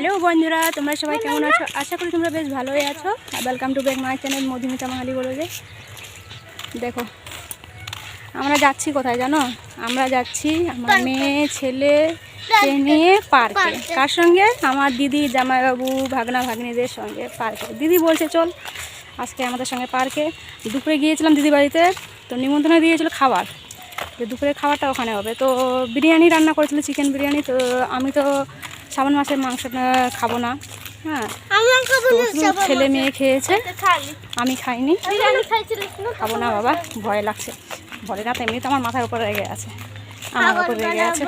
Hello বন্ধুরা তোমরা সবাই কেমন আছো? আশা করি তোমরা বেশ ভালোই আছো। Welcome to back my channel Madhumita Mahali বলে দেখো আমরা যাচ্ছি কোথায় জানো? আমরা যাচ্ছি আমার মেয়ে ছেলে নিয়ে পার্কে কার সঙ্গে? আমার দিদি জামাইবাবু ভাগনা ভাগ্নিদের সঙ্গে পার্কে দিদি বলছে চল আজকে আমাদের সঙ্গে পার্কে দুপুরে গিয়েছিলাম দিদি বাড়িতে তো নিমন্ত্রণ দিয়েছিল খাবার। তো দুপুরের খাবারটা ওখানে হবে। তো বিরিয়ানি রান্না করেছিল চিকেন বিরিয়ানি। তো আমি তো শ্রাবণ মাসের মাংসটা খাব না। হ্যাঁ। ছেলে মেয়ে খেয়েছে। আমি খাইনি। খাব না বাবা ভয় লাগছে। ভয় না তো এমনি তো আমার মাথার উপর রেগে আছে। আমার উপর রেগে আছে।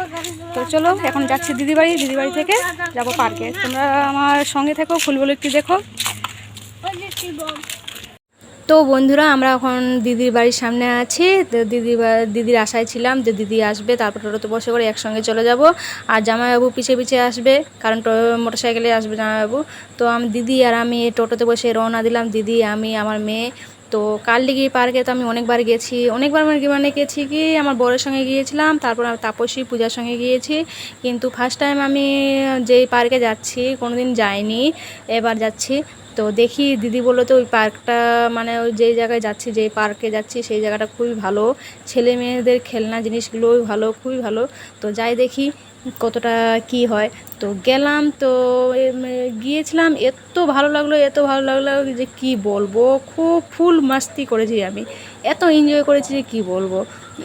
তো চলো এখন যাচ্ছি দিদি বাড়ি দিদি বাড়ি থেকে যাব পার্কে। তোমরা আমার সঙ্গে থেকো ফুলগুলো একটু দেখো। তো বন্ধুরা, আমরা এখন দিদির বাড়ির সামনে আছি। তো দিদি দিদির আশায় ছিলাম যে দিদি আসবে, তারপর টোটোতে বসে করে একসঙ্গে চলে যাব। আর জামাইবাবু পিছিয়ে পিছিয়ে আসবে, কারণ মোটর সাইকেলে আসবে জামাইবাবু। তো আমি, দিদি আর আমি টোটোতে বসে রওনা দিলাম। দিদি, আমি, আমার মেয়ে। তো কালদিঘি পার্কে তো আমি অনেকবার গেছি। অনেকবার মানে মানে গেছি কি, আমার বরের সঙ্গে গিয়েছিলাম, তারপর আমি তাপসী পূজার সঙ্গে গিয়েছি। কিন্তু ফার্স্ট টাইম আমি যেই পার্কে যাচ্ছি কোনো দিন যাইনি, এবার যাচ্ছি। তো দেখি দিদি বলল তো ওই পার্কটা মানে ওই যেই জায়গায় যাচ্ছি, যেই পার্কে যাচ্ছি সেই জায়গাটা খুবই ভালো। ছেলে মেয়েদের খেলনা জিনিসগুলোই ভালো, খুবই ভালো। তো যাই দেখি কতটা কি হয়। তো গেলাম তো গিয়েছিলাম, এত ভালো লাগল, এত ভালো লাগল যে কি বলব? খুব ফুল মাস্তি করেছি আমি। এত এনজয় করেছি যে কী বলব?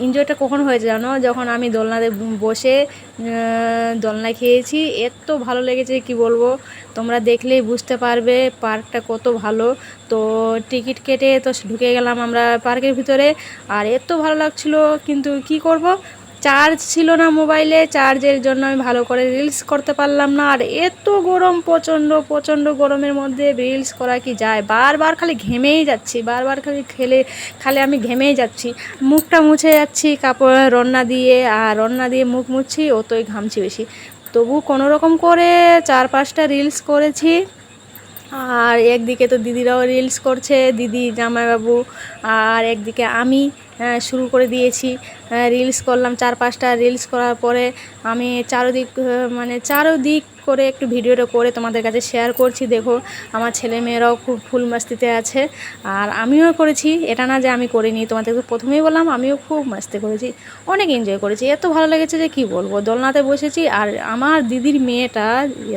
এনজয়টা কখন হয়েছে জানো? যখন আমি দোলনাতে বসে দোলনা খেয়েছি, এত ভালো লেগেছে কি বলব? তোমরা দেখলেই বুঝতে পারবে পার্কটা কত ভালো। তো টিকিট কেটে তো ঢুকে গেলাম আমরা পার্কের ভিতরে। আর এত ভালো লাগছিল, কিন্তু কি করব? চার্জ ছিল না মোবাইলে চার্জের জন্য আমি ভালো করে রিলস করতে পারলাম না। আর এত গরম, প্রচণ্ড প্রচণ্ড গরমের মধ্যে রিলস করা কি যায়? বারবার খালি ঘেমেই যাচ্ছি, বারবার খালি খেলে, খালি আমি ঘেমেই যাচ্ছি। মুখটা মুছে যাচ্ছি, কাপড় রন্না দিয়ে, আর রন্না দিয়ে মুখ মুছছি, অতই ঘামছি বেশি। তবু কোনো রকম করে চার পাঁচটা রিলস করেছি। আর একদিকে তো দিদিরাও রিলস করছে, দিদি, জামাইবাবু, আর একদিকে আমি। শুরু করে দিয়েছি। রিলস করলাম। চার পাঁচটা রিলস করার পরে আমি চারোদিক মানে চারোদিক করে একটু ভিডিওটা করে তোমাদের কাছে শেয়ার করছি। দেখো, আমার ছেলে মেয়েরাও খুব ফুল মাস্তিতে আছে। আর আমিও করেছি। এটা না যে আমি করিনি। তোমাদেরকে প্রথমেই বললাম, আমিও খুব মাস্তি করেছি। অনেক এনজয় করেছি। এত ভালো লেগেছে যে কি বলব? দোলনাতে বসেছি আর আমার দিদির মেয়েটা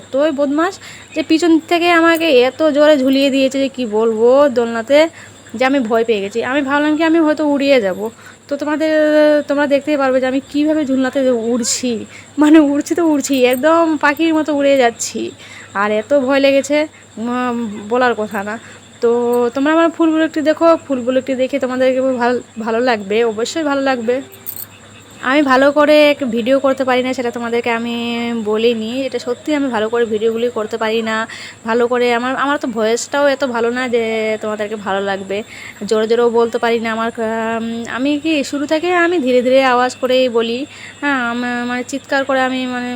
এতই বদমাস যে পিছন থেকে আমাকে এত জোরে ঝুলিয়ে দিয়েছে যে কি বলব? দোলনাতে যে আমি ভয় পেয়ে গেছি। আমি ভাবলাম কি আমি হয়তো উড়িয়ে যাব। তো তোমাদের, তোমরা দেখতেই পারবে যে আমি কীভাবে ঝুলনাতে উড়ছি। মানে উড়ছি তো উড়ছি, একদম পাখির মতো উড়ে যাচ্ছি। আর এত ভয় লেগেছে বলার কথা না। তো তোমরা আমার ফুলগুলো একটু দেখো, ফুলগুলো একটু দেখে তোমাদেরকে ভালো ভালো লাগবে, অবশ্যই ভালো লাগবে। আমি ভালো করে ভিডিও করতে পারি না, সেটা তোমাদেরকে আমি বলিনি। এটা সত্যি আমি ভালো করে ভিডিওগুলি করতে পারি না। ভালো করে আমার আমার তো ভয়েসটাও এত ভালো না যে তোমাদেরকে ভালো লাগবে। জোরে জোরেও বলতে পারি না আমার, আমি কি শুরু থেকে আমি ধীরে ধীরে আওয়াজ করেই বলি। হ্যাঁ মানে চিৎকার করে আমি মানে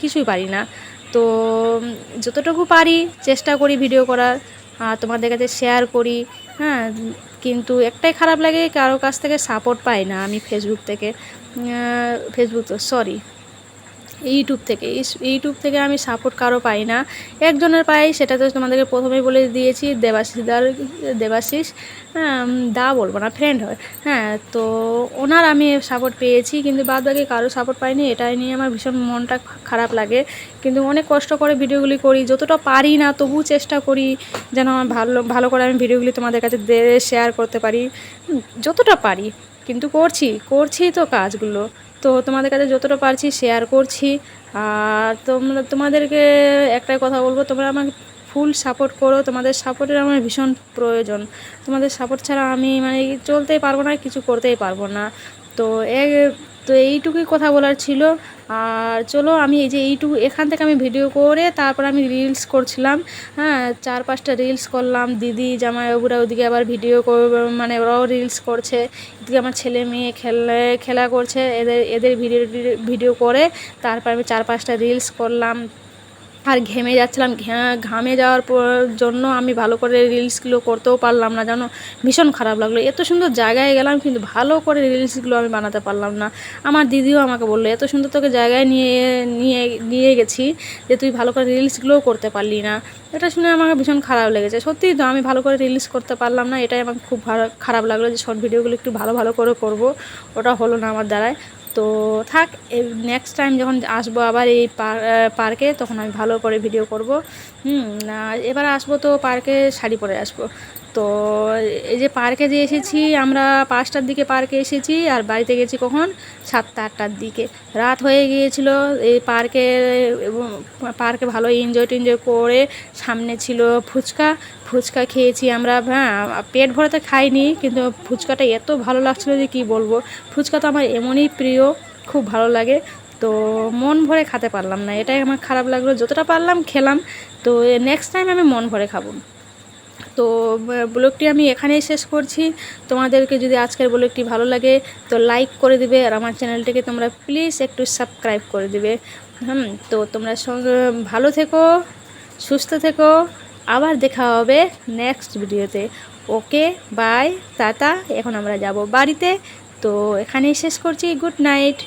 কিছুই পারি না। তো যতটুকু পারি চেষ্টা করি ভিডিও করার, আর তোমাদের কাছে শেয়ার করি। হ্যাঁ কিন্তু একটাই খারাপ লাগে, কারও কাছ থেকে সাপোর্ট পাই না আমি ফেসবুক থেকে। ফেসবুক তো সরি ইউটিউব থেকে। ইউটিউব থেকে আমি সাপোর্ট কারও পাই না। একজনের পাই, সেটা তো তোমাদেরকে প্রথমেই বলে দিয়েছি দেবাশিস দার দেবাশিস হ্যাঁ দা বলব না ফ্রেন্ড হয়। হ্যাঁ তো ওনার আমি সাপোর্ট পেয়েছি, কিন্তু বাদ বাকি কারও সাপোর্ট পাইনি, এটাই নিয়ে আমার ভীষণ মনটা খারাপ লাগে। কিন্তু অনেক কষ্ট করে ভিডিওগুলি করি, যতটা পারি না, তবু চেষ্টা করি যেন আমার ভালো ভালো করে আমি ভিডিওগুলি তোমাদের কাছে শেয়ার করতে পারি। যতটা পারি, কিন্তু করছি করছি তো কাজগুলো। তো তোমাদের কাছে যতটা পারছি শেয়ার করছি। আর তোমরা, তোমাদেরকে একটাই কথা বলব, তোমরা আমাকে ফুল সাপোর্ট করো। তোমাদের সাপোর্টের আমার ভীষণ প্রয়োজন। তোমাদের সাপোর্ট ছাড়া আমি মানে চলতেই পারব না, কিছু করতেই পারব না। তো এ, তো এইটুকুই কথা বলার ছিল। আর চলো আমি এই যে এইটুকু, এখান থেকে আমি ভিডিও করে তারপর আমি রিলস করছিলাম। হ্যাঁ চার পাঁচটা রিলস করলাম, দিদি জামাই জামাইবাবুরা ওদিকে আবার ভিডিও মানে ওরাও রিলস করছে। এদিকে আমার ছেলে মেয়ে খেলে, খেলা করছে, এদের এদের ভিডিও ভিডিও করে তারপর আমি চার পাঁচটা রিলস করলাম। আর ঘেমে যাচ্ছিলাম ঘামে যাওয়ার পর জন্য আমি ভালো করে রিলসগুলো করতেও পারলাম না, জানো? ভীষণ খারাপ লাগল। এত সুন্দর জায়গায় গেলাম, কিন্তু ভালো করে রিলসগুলো আমি বানাতে পারলাম না। আমার দিদিও আমাকে বলল, এত সুন্দর তোকে জায়গায় নিয়ে নিয়ে নিয়ে গেছি যে তুই ভালো করে রিলসগুলোও করতে পারলি না। এটা শুনে আমাকে ভীষণ খারাপ লেগেছে। সত্যিই তো আমি ভালো করে রিলস করতে পারলাম না, এটাই আমার খুব খারাপ লাগল যে শর্ট ভিডিওগুলো একটু ভালো ভালো করে করব। ওটা হলো না আমার দ্বারায়। তো থাক নেক্সট টাইম যখন আসব আবার এই পার- পার্কে তখন আমি ভালো করে ভিডিও করব। হুম এবার আসব তো পার্কে শাড়ি পরে আসব। তো এই যে পার্কে যে এসেছি, আমরা পাঁচটার দিকে পার্কে এসেছি আর বাড়িতে গেছি কখন? সাতটা, আটটার দিকে। রাত হয়ে গিয়েছিল, এই পার্কে পার্কে ভালো এনজয় টেনজয় করে সামনে ছিল ফুচকা। ফুচকা খেয়েছি আমরা হ্যাঁ পেট ভরে তো খাইনি, কিন্তু ফুচকাটা এত ভালো লাগছিল যে কী বলব? ফুচকা তো আমার এমনই প্রিয়, খুব ভালো লাগে। তো মন ভরে খেতে পারলাম না, এটাই আমার খারাপ লাগল। যতটা পারলাম খেলাম, তো নেক্সট টাইম আমি মন ভরে খাব। তো ব্লগটি আমি এখানেই শেষ করছি। তোমাদেরকে যদি আজকের ব্লগটি ভালো লাগে, তো লাইক করে দিবে আর আমার চ্যানেলটিকে তোমরা প্লিজ একটু সাবস্ক্রাইব করে দিবে। হুম, তো তোমরা ভালো থেকো, সুস্থ থেকো। আবার দেখা হবে নেক্সট ভিডিওতে ওকে বাই টাটা। এখন আমরা যাব বাড়িতে। তো এখানেই শেষ করছি। Good night.